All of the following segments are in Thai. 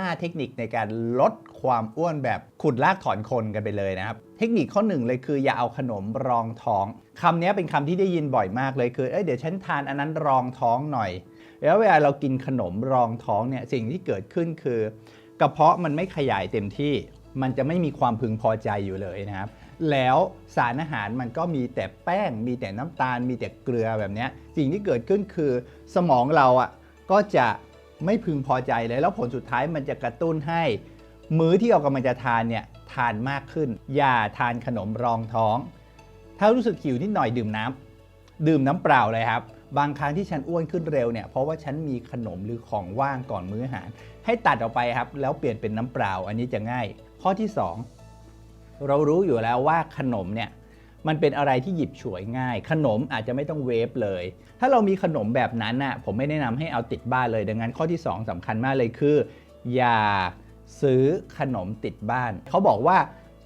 5 เทคนิคในการลดความอ้วนแบบขุดลากถอนคนกันไปเลยนะครับ เทคนิคข้อหนึ่งเลยคืออย่าเอาขนมรองท้องคำนี้เป็นคำที่ได้ยินบ่อยมากเลยคือเอ้ยเดี๋ยวฉันทานอันนั้นรองท้องหน่อย แล้วเวลาเรากินขนมรองท้องเนี่ยสิ่งที่เกิดขึ้นคือ กระเพาะมันไม่ขยายเต็มที่มันจะไม่มีความพึงพอใจอยู่เลยนะครับ แล้วสารอาหารมันก็มีแต่แป้ง มีแต่น้ำตาล มีแต่เกลือแบบนี้สิ่งที่เกิดขึ้นคือ สมองเราอะก็จะ ไม่พึงพอใจเลย แล้วผลสุดท้ายมันจะกระตุ้นให้ มื้อที่เรากำลังจะทานเนี่ยทานมากขึ้น อย่าทานขนมรองท้อง ถ้ารู้สึกหิวนิดหน่อยดื่มน้ำดื่มน้ำเปล่าเลยครับ บางครั้งที่ฉันอ้วนขึ้นเร็วเนี่ยเพราะว่าฉันมีขนมหรือของว่างก่อนมื้ออาหาร ให้ตัดออกไปครับ แล้วเปลี่ยนเป็นน้ำเปล่า อันนี้จะง่าย ข้อที่ 2 เรารู้อยู่แล้วว่าขนมเนี่ย มันเป็นอะไรที่หยิบฉวยง่าย ขนมอาจจะไม่ต้องเวฟเลย ถ้าเรามีขนมแบบนั้นน่ะผมไม่แนะนำให้เอาติดบ้านเลย ดังนั้นข้อที่ 2สำคัญมากเลยคือ อย่าซื้อขนมติดบ้าน เขาบอกว่า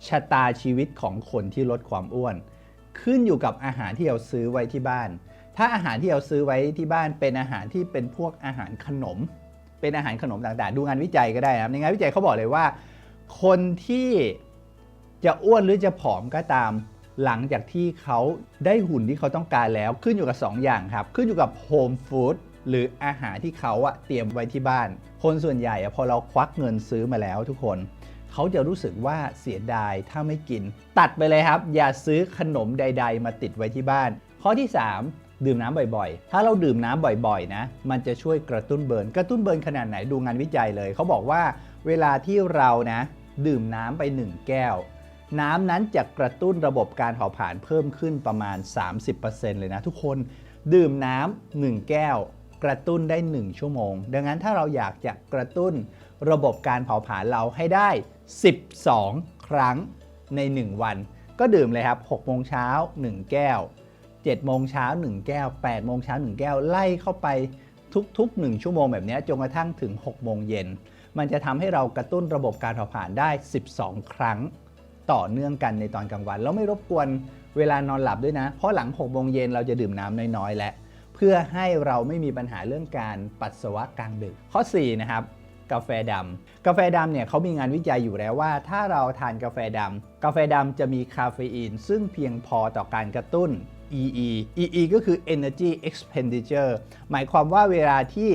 ชะตาชีวิตของคนที่ลดความอ้วน ขึ้นอยู่กับอาหารที่เราซื้อไว้ที่บ้าน ถ้าอาหารที่เราซื้อไว้ที่บ้าน เป็นอาหารที่เป็นพวกอาหารขนม เป็นอาหารขนมต่างๆ ดูงานวิจัยก็ได้นะครับในงานวิจัยเขาบอกเลยว่า คนที่จะอ้วนหรือจะผอมก็ตาม หลังจากที่เขาได้หุ่นที่เขาต้องการแล้วขึ้นอยู่กับ 2 อย่างครับ ขึ้นอยู่กับโฮมฟู้ดหรืออาหารที่เขาอะเตรียมไว้ที่บ้าน คนส่วนใหญ่อะพอเราควักเงินซื้อมาแล้วทุกคน เขาจะรู้สึกว่าเสียดายถ้าไม่กิน ตัดไปเลยครับ อย่าซื้อขนมใด ๆ มาติดไว้ที่บ้าน ข้อที่ 3ดื่มน้ำบ่อยๆ ถ้าเราดื่มน้ำบ่อยๆ นะ มันจะช่วยกระตุ้นเบิร์น กระตุ้นเบิร์นขนาดไหนดูงานวิจัยเลย เขาบอกว่าเวลาที่เรานะ ดื่มน้ำไป 1 แก้ว น้ำนั้นจะกระตุ้นระบบการเผาผลาญเพิ่มขึ้นประมาณ 30%เลยนะทุกคน ดื่มน้ำ1แก้ว กระตุ้นได้ 1 ชั่วโมง ดังนั้นถ้าเราอยากจะกระตุ้นระบบการเผาผลาญเราให้ได้ 12 ครั้งใน 1 วัน ก็ดื่มเลยครับ6โมงเช้า 1 แก้ว7โมงเช้า 1 แก้ว8โมงเช้า 1 แก้วไล่เข้าไปทุกๆ 1 ชั่วโมงแบบนี้จนกระทั่งถึง 6 โมงเย็น มันจะทำให้เรากระตุ้นระบบการเผาผลาญได้ 12 ครั้ง ต่อเนื่องกันในตอนกลางวัน แล้วไม่รบกวนเวลานอนหลับด้วยนะ เพราะหลัง6โมงเย็นเราจะดื่มน้ำน้อยๆแล้วเพื่อให้เราไม่มีปัญหาเรื่องการปัสสาวะกลางดึก ข้อ 4 นะครับกาแฟดำกาแฟดำเนี่ยเขามีงานวิจัยอยู่แล้วว่า ถ้าเราทานกาแฟดำกาแฟดำจะมีคาเฟอีน ซึ่งเพียงพอต่อการกระตุ้น EE EE ก็คือ Energy Expenditure หมายความว่าเวลาที่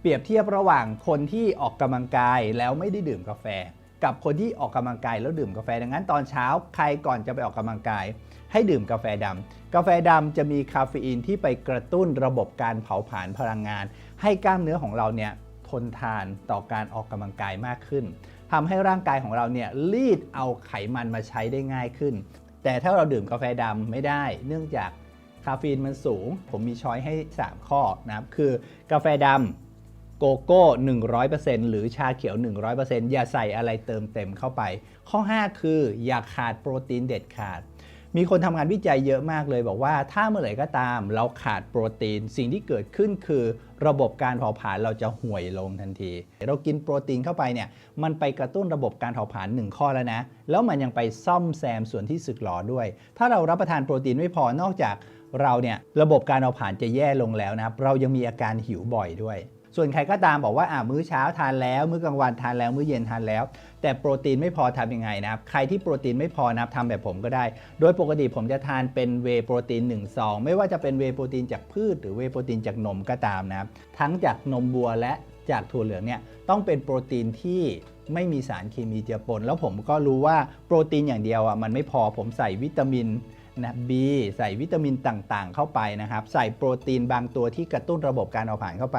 เปรียบเทียบระหว่างคนที่ออกกำลังกายแล้วไม่ได้ดื่มกาแฟ กับคนที่ออกกำลังกายแล้วดื่มกาแฟดังนั้นตอนเช้าใครก่อนจะไปออกกำลังกาย ให้ดื่มกาแฟดำกาแฟดำจะมีคาเฟอีนที่ไปกระตุ้นระบบการเผาผลาญพลังงาน ให้กล้ามเนื้อของเราเนี่ยทนทานต่อการออกกำลังกายมากขึ้นทำให้ร่างกายของเราเนี่ยรีดเอาไขมันมาใช้ได้ง่ายขึ้น แต่ถ้าเราดื่มกาแฟดำไม่ได้ เนื่องจากคาเฟอีนมันสูง ผมมีช้อยให้ 3 ข้อนะครับคือกาแฟดำ โกโก้ 100%หรือชาเขียว 100%อย่าใส่อะไรเติมเต็มเข้าไป ข้อ 5 คืออย่าขาดโปรตีนเด็ดขาด มีคนทำงานวิจัยเยอะมากเลยบอกว่าถ้าเมื่อไหร่ก็ตาม เราขาดโปรตีน สิ่งที่เกิดขึ้นคือ ระบบการเผาผลาญเราจะห่วยลงทันที เรากินโปรตีนเข้าไปเนี่ยมันไปกระตุ้นระบบการเผาผลาญหนึ่งข้อแล้วนะ แล้วมันยังไปซ่อมแซมส่วนที่สึกหรอด้วย ถ้าเรารับประทานโปรตีนไม่พอนอกจากเราเนี่ยระบบการเผาผลาญจะแย่ลงแล้วนะครับเรายังมีอาการหิวบ่อยด้วย ส่วนใครก็ตามบอกว่าอ่ามื้อเช้าทานแล้ว มื้อกลางวันทานแล้วมื้อเย็นทานแล้ว แต่โปรตีนไม่พอทำยังไงนะครับใครที่โปรตีนไม่พอนะครับทำแบบผมก็ได้ โดยปกติผมจะทานเป็นเวโปรตีน1ซองไม่ว่าจะเป็นเวโปรตีนจากพืช หรือเวโปรตีนจากนมก็ตามนะครับทั้งจากนมวัวและจากถั่วเหลืองเนี่ยต้องเป็นโปรตีนที่ไม่มีสารเคมีเจือปน แล้วผมก็รู้ว่าโปรตีนอย่างเดียวอะมันไม่พอผมใส่วิตามิน นะ B ใส่วิตามินต่างๆ เข้าไปนะครับ ใส่โปรตีนบางตัวที่กระตุ้นระบบการเผาผลาญเข้าไป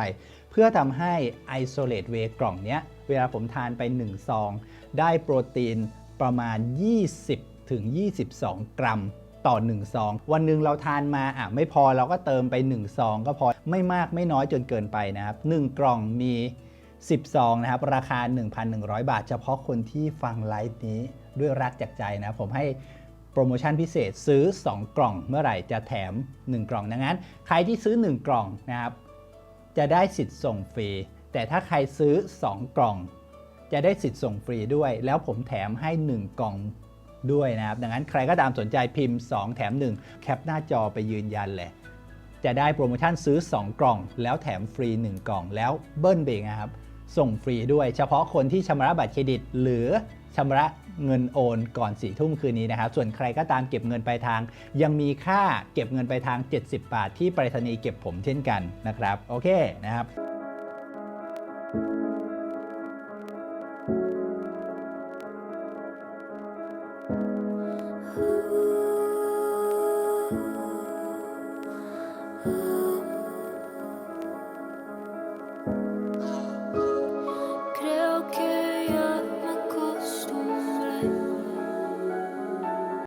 เพื่อทำให้ Isolate Whey กล่องเนี้ย เวลาผมทานไป 1 ซอง ได้โปรตีนประมาณ 20ถึง22 กรัมต่อ1ซอง วันหนึ่งเราทานมาอะไม่พอเราก็เติมไป1ซองก็พอไม่มากไม่น้อยจนเกินไปนะครับ 1 กล่องมี 10 ซองนะครับ ราคา 1,100 บาท เฉพาะคนที่ฟังไลฟ์นี้ด้วยรักจากใจนะผมให้ โปรโมชั่นพิเศษซื้อ 2 กล่องเมื่อไหร่จะแถม 1 กล่องดังนั้น ใครที่ซื้อ 1 กล่องนะครับจะได้สิทธิ์ส่งฟรี แต่ถ้าใครซื้อ 2 กล่อง จะได้สิทธิ์ส่งฟรีด้วย แล้วผมแถมให้ 1 กล่องด้วยนะครับ ดังนั้นใครก็ตามสนใจพิมพ์ 2 แถม 1 แคปหน้าจอไปยืนยันเลย จะได้โปรโมชั่นซื้อ 2 กล่อง แล้วแถมฟรี 1 กล่องแล้วเบิ้ลเบงนะครับส่งฟรีด้วย เฉพาะคนที่ชำระบัตรเครดิตหรือ ชำระเงินโอนก่อนสี่ทุ่มคืนนี้นะครับ ส่วนใครก็ตามเก็บเงินปลายทาง ยังมีค่าเก็บเงินปลายทาง 70 บาทที่ไปรษณีย์เก็บผมเช่นกันนะครับ โอเคนะครับ